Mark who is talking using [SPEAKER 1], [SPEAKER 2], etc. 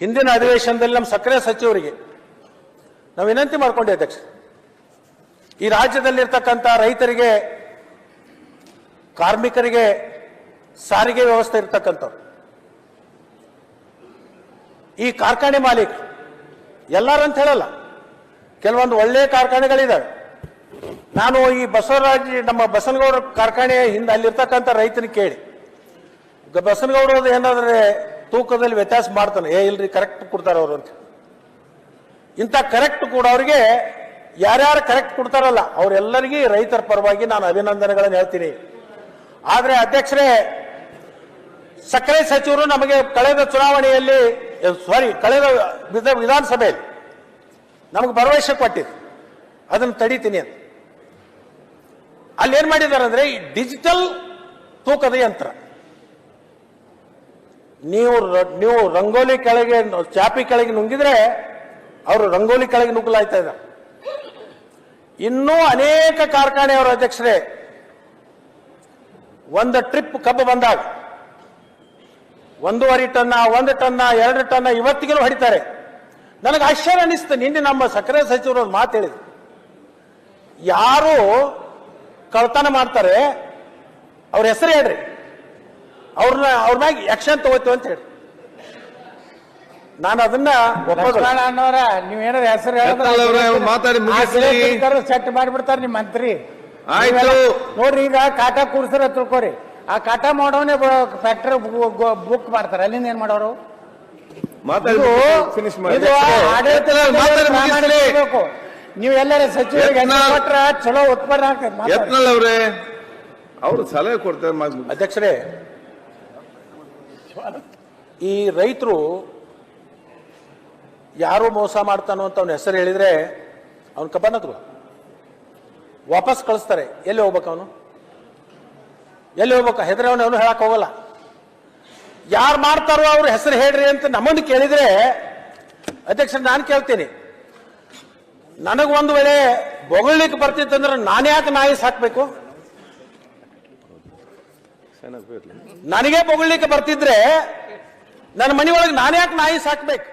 [SPEAKER 1] ಹಿಂದಿನ ಅಧಿವೇಶನದಲ್ಲಿ ನಮ್ಮ ಸಕ್ಕರೆ ಸಚಿವರಿಗೆ ನಾವು ವಿನಂತಿ ಮಾಡ್ಕೊಂಡೆ ಅಧ್ಯಕ್ಷ. ಈ ರಾಜ್ಯದಲ್ಲಿರ್ತಕ್ಕಂಥ ರೈತರಿಗೆ, ಕಾರ್ಮಿಕರಿಗೆ ಸಾರಿಗೆ ವ್ಯವಸ್ಥೆ ಇರ್ತಕ್ಕಂಥವ್ರು. ಈ ಕಾರ್ಖಾನೆ ಮಾಲೀಕರು ಎಲ್ಲರಂತ ಹೇಳಲ್ಲ, ಕೆಲವೊಂದು ಒಳ್ಳೆಯ ಕಾರ್ಖಾನೆಗಳಿದ್ದಾವೆ. ನಾನು ಈ ಬಸವರಾಜ್, ನಮ್ಮ ಬಸನಗೌಡ ಕಾರ್ಖಾನೆ ಹಿಂದೆ ಅಲ್ಲಿರ್ತಕ್ಕಂಥ ರೈತನ ಕೇಳಿ ಬಸನಗೌಡರದು ಏನಾದ್ರೆ ತೂಕದಲ್ಲಿ ವ್ಯತ್ಯಾಸ ಮಾಡ್ತಾನೆ. ಏ, ಇಲ್ರಿ ಕರೆಕ್ಟ್ ಕೊಡ್ತಾರೆ ಅವರು ಅಂತ. ಇಂಥ ಕರೆಕ್ಟ್ ಕೊಡೋರಿಗೆ ಯಾರ್ಯಾರು ಕರೆಕ್ಟ್ ಕೊಡ್ತಾರಲ್ಲ, ಅವರೆಲ್ಲರಿಗೂ ರೈತರ ಪರವಾಗಿ ನಾನು ಅಭಿನಂದನೆಗಳನ್ನು ಹೇಳ್ತೀನಿ. ಆದರೆ ಅಧ್ಯಕ್ಷರೇ, ಸಕ್ಕರೆ ಸಚಿವರು ನಮಗೆ ಕಳೆದ ಚುನಾವಣೆಯಲ್ಲಿ ಸಾರಿ ಕಳೆದ ವಿಧ- ವಿಧಾನಸಭೆಯಲ್ಲಿ ನಮಗೆ ಭರವಸೆ ಕೊಟ್ಟಿದ್ದು ಅದನ್ನು ತಡಿತೀನಿ ಅಂತ. ಅಲ್ಲಿ ಏನ್ ಮಾಡಿದ್ದಾರೆ ಅಂದರೆ ಈ ಡಿಜಿಟಲ್ ತೂಕದ ಯಂತ್ರ. ನೀವು ನೀವು ರಂಗೋಲಿ ಕೆಳಗೆ ಚಾಪಿ ಕೆಳಗೆ ನುಂಗಿದ್ರೆ ಅವರು ರಂಗೋಲಿ ಕೆಳಗೆ ನುಗ್ಗಲಾಯ್ತಾ ಇದ್ದಾರೆ. ಇನ್ನೂ ಅನೇಕ ಕಾರ್ಖಾನೆಯವರ ಅಧ್ಯಕ್ಷರೇ, ಒಂದು ಟ್ರಿಪ್ ಕಬ್ಬು ಬಂದಾಗ, ಒಂದೂವರೆ ಟನ್ನ, ಒಂದು ಟನ್ನ, ಎರಡು ಟನ್ನ ಇವತ್ತಿಗೂ ಹೊಡಿತಾರೆ. ನನಗೆ ಆಶ್ಚರ್ಯ ಅನಿಸ್ತು, ನಿನ್ನೆ ನಮ್ಮ ಸಕ್ಕರೆ ಸಚಿವರು ಮಾತು ಹೇಳಿದ್ರು. ಯಾರು ಕಳ್ತನ ಮಾಡ್ತಾರೆ, ಅವ್ರ ಹೆಸರು ಹೇಳ್ರಿ. ಅವ್ರನ್ನ ಅವ್ರ ಮ್ಯಾಗ ಆಕ್ಷನ್ ತಗೋತೀವಿ ಅಂತ ಹೇಳಿ. ನಾನು ಅದನ್ನ
[SPEAKER 2] ಲಕ್ಷ್ಮಣ ಅನ್ನೋರ ನೀವೇನಾರ ಹೆಸರು
[SPEAKER 3] ಹೇಳಿದ್ರೆ ಮಾತಾಡಿ.
[SPEAKER 2] ಸೆಟ್ ಮಾಡಿಬಿಡ್ತಾರ ನಿಮ್ ಮಂತ್ರಿ.
[SPEAKER 3] ಆಯ್ತು.
[SPEAKER 2] ನೋಡ್ರಿ ಈಗ ಕಾಟ ಕೂರ್ಸರ ತಿಳ್ಕೊರಿ. ಆ ಕಾಟ ಮಾಡೋನೆ ಫ್ಯಾಕ್ಟರಿ ಬುಕ್ ಮಾಡ್ತಾರೆ. ಅಲ್ಲಿಂದ ಏನ್ ಮಾಡೋರು. ನೀವು ಎಲ್ಲರ ಸಚಿವರಿಗೆ ಕೊಟ್ರ ಚಲೋ ಉತ್ಪನ್ನ ಆಗ್ತದೆ.
[SPEAKER 3] ಅವ್ರು. ಸಲಹೆ ಕೊಡ್ತಾರೆ
[SPEAKER 1] ಅಧ್ಯಕ್ಷರೇ ಈ ರೈತರು ಯಾರು ಮೋಸ ಮಾಡ್ತಾನೋ ಅಂತ ಅವನ ಹೆಸರು ಹೇಳಿದ್ರೆ ಅವನ ಕಬ್ಬನ ತಗೋ ವಾಪಸ್ ಕಳಿಸ್ತಾರೆ. ಎಲ್ಲಿ ಹೋಗ್ಬೇಕು ಅವನು? ಎಲ್ಲಿ ಹೋಗ್ಬೇಕು? ಹೆದರಿ ಅವನು ಅವನು ಹೇಳಕ್ ಹೋಗಲ್ಲ. ಯಾರು ಮಾಡ್ತಾರೋ ಅವ್ರ ಹೆಸರು ಹೇಳ್ರಿ ಅಂತ ನಮ್ಮನ್ನು ಕೇಳಿದ್ರೆ ಅಧ್ಯಕ್ಷ ನಾನು ಕೇಳ್ತೀನಿ. ನನಗೆ ಒಂದು ವೇಳೆ ಬೊಗಳಿಕೆ ಬರ್ತಿತ್ತಂದ್ರೆ ನಾನು ಯಾಕೆ ನಾಯಿ ಸಾಕ್ಬೇಕು? ನನಗೆ ಬೊಗಳಿಕ್ಕೆ ಬರ್ತಿದ್ರೆ ನನ್ನ ಮನೆಯೊಳಗೆ ನಾನು ಯಾಕೆ ನಾಯಿ ಸಾಕ್ಬೇಕು?